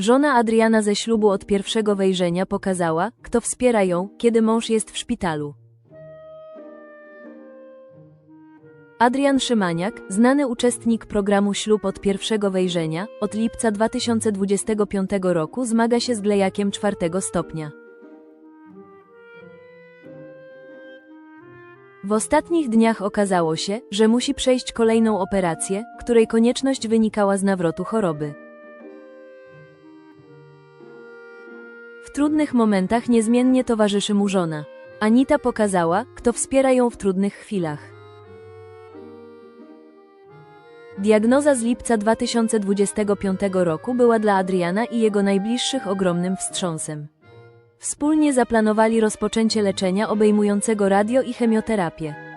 Żona Adriana ze ślubu od pierwszego wejrzenia pokazała, kto wspiera ją, kiedy mąż jest w szpitalu. Adrian Szymaniak, znany uczestnik programu Ślub od pierwszego wejrzenia, od lipca 2025 roku zmaga się z glejakiem czwartego stopnia. W ostatnich dniach okazało się, że musi przejść kolejną operację, której konieczność wynikała z nawrotu choroby. W trudnych momentach niezmiennie towarzyszy mu żona. Anita pokazała, kto wspiera ją w trudnych chwilach. Diagnoza z lipca 2025 roku była dla Adriana i jego najbliższych ogromnym wstrząsem. Wspólnie zaplanowali rozpoczęcie leczenia obejmującego radio i chemioterapię.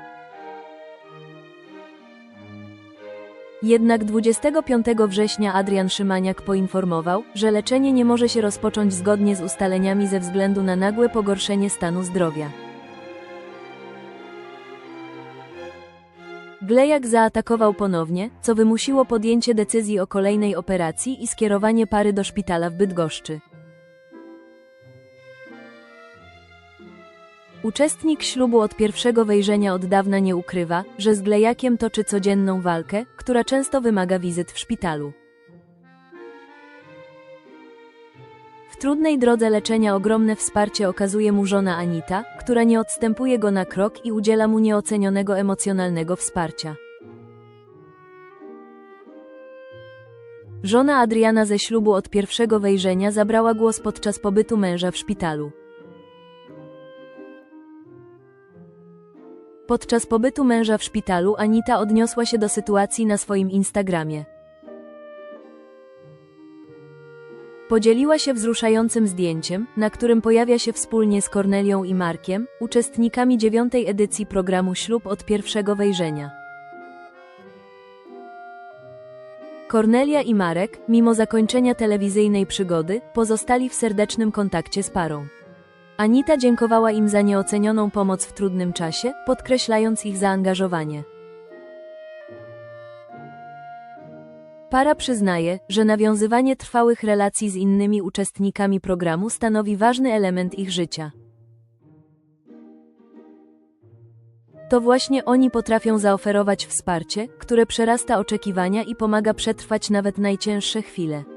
Jednak 25 września Adrian Szymaniak poinformował, że leczenie nie może się rozpocząć zgodnie z ustaleniami ze względu na nagłe pogorszenie stanu zdrowia. Glejak zaatakował ponownie, co wymusiło podjęcie decyzji o kolejnej operacji i skierowanie pary do szpitala w Bydgoszczy. Uczestnik ślubu od pierwszego wejrzenia od dawna nie ukrywa, że z Glejakiem toczy codzienną walkę, która często wymaga wizyt w szpitalu. W trudnej drodze leczenia ogromne wsparcie okazuje mu żona Anita, która nie odstępuje go na krok i udziela mu nieocenionego emocjonalnego wsparcia. Żona Adriana ze ślubu od pierwszego wejrzenia zabrała głos podczas pobytu męża w szpitalu. Podczas pobytu męża w szpitalu Anita odniosła się do sytuacji na swoim Instagramie. Podzieliła się wzruszającym zdjęciem, na którym pojawia się wspólnie z Kornelią i Markiem, uczestnikami dziewiątej edycji programu Ślub od pierwszego wejrzenia. Kornelia i Marek, mimo zakończenia telewizyjnej przygody, pozostali w serdecznym kontakcie z parą. Anita dziękowała im za nieocenioną pomoc w trudnym czasie, podkreślając ich zaangażowanie. Para przyznaje, że nawiązywanie trwałych relacji z innymi uczestnikami programu stanowi ważny element ich życia. To właśnie oni potrafią zaoferować wsparcie, które przerasta oczekiwania i pomaga przetrwać nawet najcięższe chwile.